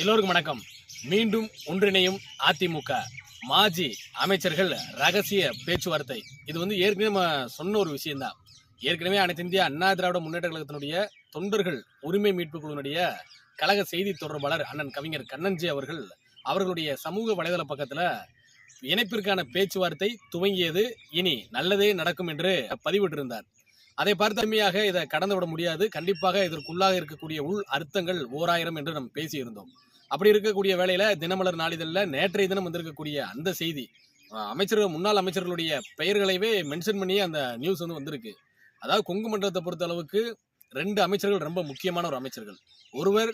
எல்லோருக்கும் வணக்கம். மீண்டும் ஒன்றிணையும் அதிமுக. மாஜி அமைச்சர்கள் ரகசிய பேச்சுவார்த்தை. இது வந்து ஏற்கனவே நம்ம சொன்ன ஒரு விஷயம்தான். ஏற்கனவே அனைத்து இந்திய அண்ணா திராவிட முன்னேற்ற கழகத்தினுடைய தொண்டர்கள் உரிமை மீட்பு குழுவினுடைய கழக செய்தி தொடர்பாளர் அண்ணன் கவிஞர் கண்ணன்ஜி அவர்கள் அவர்களுடைய சமூக வலைதள பக்கத்தில் இணைப்பிற்கான பேச்சுவார்த்தை துவங்கியது. இனி நல்லதே நடக்கும் என்று பதிவிட்டிருந்தார். அதை பார்த்தமையாக இதை கடந்து விட முடியாது. கண்டிப்பாக இதற்குள்ளாக இருக்கக்கூடிய உள் அர்த்தங்கள் ஓராயிரம் என்று நாம் பேசியிருந்தோம். அப்படி இருக்கக்கூடிய வேலையில தினமலர் நாளிதழில் நேற்றைய தினம் வந்திருக்கக்கூடிய அந்த செய்தி அமைச்சர் அமைச்சர்கள் முன்னாள் அமைச்சர்களுடைய பெயர்களைவே மென்ஷன் பண்ணி அந்த நியூஸ் வந்து வந்திருக்கு. அதாவது கொங்கு மண்டலத்தை பொறுத்த அளவுக்கு ரெண்டு அமைச்சர்கள் ரொம்ப முக்கியமான ஒரு அமைச்சர்கள். ஒருவர்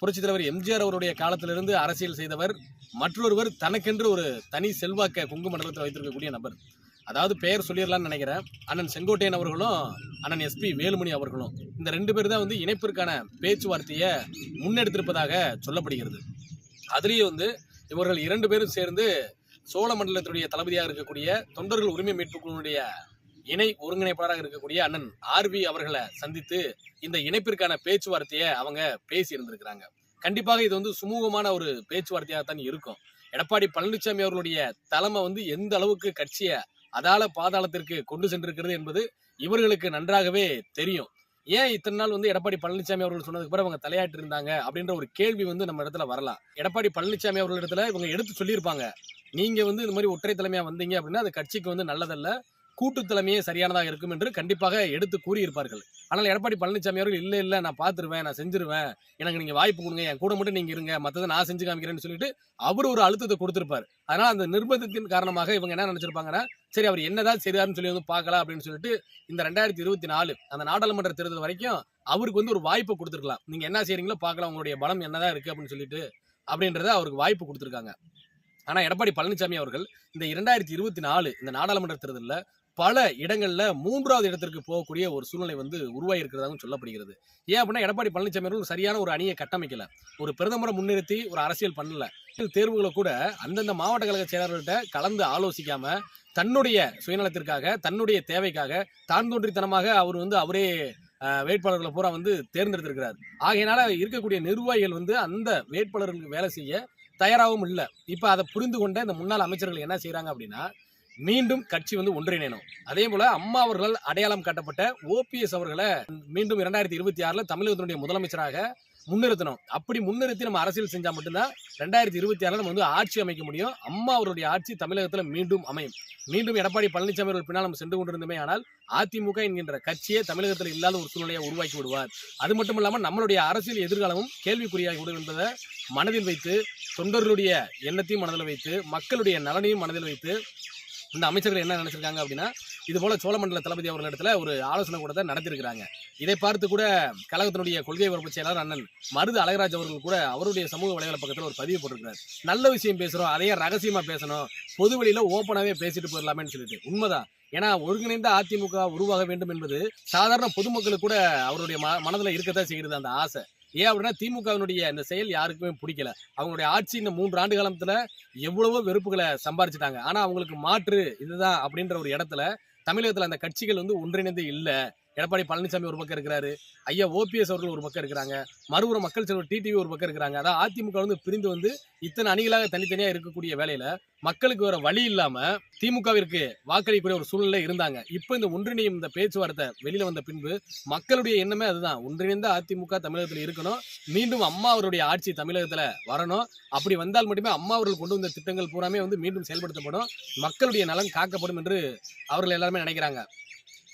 புரட்சித் தலைவர் எம்ஜிஆர் அவருடைய காலத்திலிருந்து அரசியல் செய்தவர் மற்றொருவர் தனக்கென்று ஒரு தனி செல்வாக்க கொங்கு மண்டலத்தில் வைத்திருக்கக்கூடிய நபர். அதாவது பெயர் சொல்லிடலாம்னு நினைக்கிறேன். அண்ணன் செங்கோட்டையன் அவர்களும் அண்ணன் எஸ்பி வேலுமணி அவர்களும். இந்த ரெண்டு பேர் தான் வந்து இணைப்பிற்கான பேச்சுவார்த்தையை முன்னெடுத்திருப்பதாக சொல்லப்படுகிறது. அதுலேயே வந்து இவர்கள் இரண்டு பேரும் சேர்ந்து சோழ மண்டலத்துடைய தளபதியாக இருக்கக்கூடிய தொண்டர்கள் உரிமை மீட்பு குழுவினுடைய இணை ஒருங்கிணைப்பாளராக இருக்கக்கூடிய அண்ணன் ஆர்வி அவர்களை சந்தித்து இந்த இணைப்பிற்கான பேச்சுவார்த்தையை அவங்க பேசி இருந்திருக்கிறாங்க கண்டிப்பாக இது வந்து சுமூகமான ஒரு பேச்சுவார்த்தையாக தான் இருக்கும். எடப்பாடி பழனிசாமி அவர்களுடைய தலைமை வந்து எந்த அளவுக்கு கட்சியை அதால பாதாளத்திற்கு கொண்டு சென்றிருக்கிறது என்பது இவர்களுக்கு நன்றாகவே தெரியும். ஏன் இத்தனை நாள் வந்து எடப்பாடி பழனிசாமி அவர்கள் சொன்னதுக்கு பிறகு அவங்க தலையாட்டு இருந்தாங்க அப்படின்ற ஒரு கேள்வி வந்து நம்ம இடத்துல வரலாம். எடப்பாடி பழனிசாமி அவர்கள் இடத்துல இவங்க எடுத்து சொல்லியிருப்பாங்க. நீங்க வந்து இந்த மாதிரி ஒற்றை தலைமையா வந்தீங்க அப்படின்னா அது கட்சிக்கு வந்து நல்லதல்ல. கூட்டு தலைமையே சரியானதாக இருக்கும் என்று கண்டிப்பாக எடுத்து கூறியிருப்பார்கள். ஆனால் எடப்பாடி பழனிசாமி அவர்கள் இல்லை இல்லை நான் பார்த்துருவேன் நான் செஞ்சிருவேன். எனக்கு நீங்கள் வாய்ப்பு கொடுங்க என் கூட மட்டும் நீங்கள் இருங்க. மற்றதை நான் செஞ்சு காமிக்கிறேன்னு சொல்லிட்டு அவர் ஒரு அழுத்தத்தை கொடுத்துருப்பார். அதனால் அந்த நிர்பந்தத்தின் காரணமாக இவங்க என்ன நினச்சிருப்பாங்கன்னா சரி அவர் என்னதான் சரியாருன்னு சொல்லி வந்து பார்க்கலாம் அப்படின்னு சொல்லிட்டு இந்த ரெண்டாயிரத்தி இருபத்தி நாலு அந்த நாடாளுமன்ற தேர்தல் வரைக்கும் அவருக்கு வந்து ஒரு வாய்ப்பை கொடுத்துருக்கலாம். நீங்கள் என்ன செய்கிறீங்களோ பார்க்கலாம் உங்களுடைய பலம் என்னதான் இருக்குது அப்படின்னு சொல்லிட்டு அப்படின்றத அவருக்கு வாய்ப்பு கொடுத்துருக்காங்க. ஆனால் எடப்பாடி பழனிசாமி அவர்கள் இந்த இரண்டாயிரத்தி இருபத்தி நாலு இந்த நாடாளுமன்ற தேர்தலில் பல இடங்கள்ல மூன்றாவது இடத்திற்கு போகக்கூடிய ஒரு சூழ்நிலை வந்து உருவாகி இருக்கிறதாகவும் சொல்லப்படுகிறது. ஏன் அப்படின்னா எடப்பாடி பழனிசாமி அவர்கள் சரியான ஒரு அணியை கட்டமைக்கல. ஒரு பிரதமரை முன்னிறுத்தி ஒரு அரசியல் பண்ணல. தேர்வுகளை கூட அந்தந்த மாவட்ட கழக செயலாளர்கள்ட்ட கலந்து ஆலோசிக்காம தன்னுடைய சுயநலத்திற்காக தன்னுடைய தேவைக்காக தான் தோன்றித்தனமாக அவர் வந்து அவரே வேட்பாளர்களை பூரா வந்து தேர்ந்தெடுத்திருக்கிறார். ஆகையினால இருக்கக்கூடிய நிர்வாகிகள் வந்து அந்த வேட்பாளர்களுக்கு வேலை செய்ய தயாராகவும் இல்லை. இப்போ அதை புரிந்து கொண்ட இந்த முன்னாள் அமைச்சர்கள் என்ன செய்கிறாங்க அப்படின்னா மீண்டும் கட்சி வந்து ஒன்றிணையணும். அதே போல அம்மா அவர்கள் அடையாளம் காட்டப்பட்ட ஓபிஎஸ் அவர்களை மீண்டும் இரண்டாயிரத்தி இருபத்தி ஆறுல தமிழகத்தினுடைய முதலமைச்சராக முன்னிறுத்தணும். அப்படி முன்னிறுத்தி நம்ம அரசியல் செஞ்சா மட்டும்தான் ரெண்டாயிரத்தி இருபத்தி ஆறுல நம்ம வந்து ஆட்சி அமைக்க முடியும். அம்மா அவருடைய ஆட்சி தமிழகத்துல மீண்டும் அமையும். மீண்டும் எடப்பாடி பழனிசாமி அவர்கள் பின்னால் நம்ம சென்று கொண்டிருந்தோமே ஆனால் அதிமுக என்கின்ற கட்சியே தமிழகத்தில் இல்லாத ஒரு சூழ்நிலையை உருவாக்கி விடுவார். அது மட்டும் இல்லாமல் நம்மளுடைய அரசியல் எதிர்காலமும் கேள்விக்குறியாகி விடும் என்பதை மனதில் வைத்து தொண்டர்களுடைய எண்ணத்தையும் மனதில் வைத்து மக்களுடைய நலனையும் மனதில் வைத்து இந்த அமைச்சர்கள் என்ன நினைச்சிருக்காங்க அப்படின்னா இது போல சோழமண்டல தளபதி அவர்களிடத்துல ஒரு ஆலோசனை கூடத்தை நடத்திருக்கிறாங்க இதை பார்த்து கூட கழகத்தினுடைய கொள்கை பரப்பு செயலாளர் அண்ணன் மருது அழகராஜ் அவர்கள் கூட அவருடைய சமூக வலைதள பக்கத்தில் ஒரு பதிவு போட்டிருக்கிறார். நல்ல விஷயம் பேசுகிறோம் அதையே ரகசியமாக பேசணும் பொது ஓப்பனாகவே ஓப்பனாவே பேசிட்டு போயிடலாமேன்னு சொல்லிட்டு. உண்மைதான். ஏன்னா ஒருங்கிணைந்த அதிமுக உருவாக வேண்டும் என்பது சாதாரண பொதுமக்களுக்கு கூட அவருடைய ம மனதில் இருக்கத்தான் செய்கிறது அந்த ஆசை. ஏன் அப்படின்னா திமுகவினுடைய இந்த செயல் யாருக்குமே பிடிக்கல. அவங்களுடைய ஆட்சி இந்த மூன்று ஆண்டு காலத்துல எவ்வளவோ வெறுப்புகளை சம்பாரிச்சிட்டாங்க. ஆனா அவங்களுக்கு மாற்று இதுதான் அப்படின்ற ஒரு இடத்துல தமிழகத்துல அந்த கட்சிகள் வந்து ஒன்றிணைந்து இல்ல. எடப்பாடி பழனிசாமி ஒரு பக்கம் இருக்கிறாரு ஐயா ஓபிஎஸ் அவர்கள் ஒரு பக்கம் இருக்கிறாங்க மறுபுறம் மக்கள் செல்வர் டிடிவி ஒரு பக்கம் இருக்கிறாங்க. அதாவது அதிமுக வந்து பிரிந்து வந்து இத்தனை அணிகளாக தனித்தனியாக இருக்கக்கூடிய வேலையில மக்களுக்கு வேற வழி இல்லாம திமுகவிற்கு வாக்களிக்கக்கூடிய ஒரு சூழ்நிலை இருந்தாங்க. இப்போ இந்த ஒன்றிணையும் இந்த பேச்சுவார்த்தை வெளியில வந்த பின்பு மக்களுடைய எண்ணமே அதுதான். ஒன்றிணைந்த அதிமுக தமிழகத்தில் இருக்கணும் மீண்டும் அம்மா அவருடைய ஆட்சி தமிழகத்தில் வரணும். அப்படி வந்தால் மட்டுமே அம்மா அவர்கள் கொண்டு வந்த திட்டங்கள் பூராமே வந்து மீண்டும் செயல்படுத்தப்படும். மக்களுடைய நலன் காக்கப்படும் என்று அவர்கள் எல்லாருமே நினைக்கிறாங்க.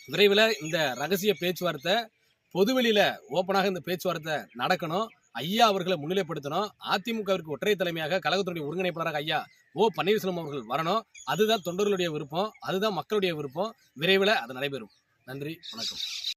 விரைவில் இந்த ரகசிய பேச்சுவார்த்தை பொதுவெளியில் ஓப்பனாக இந்த பேச்சுவார்த்தை நடக்கணும். ஐயா அவர்களை முன்னிலைப்படுத்தணும். அதிமுகவிற்கு ஒற்றை தலைமையாக கழகத்தினுடைய ஒருங்கிணைப்பாளராக ஐயா ஓ பன்னீர்செல்வம் அவர்கள் வரணும். அதுதான் தொண்டர்களுடைய விருப்பம். அதுதான் மக்களுடைய விருப்பம். விரைவில் அது நடைபெறும். நன்றி. வணக்கம்.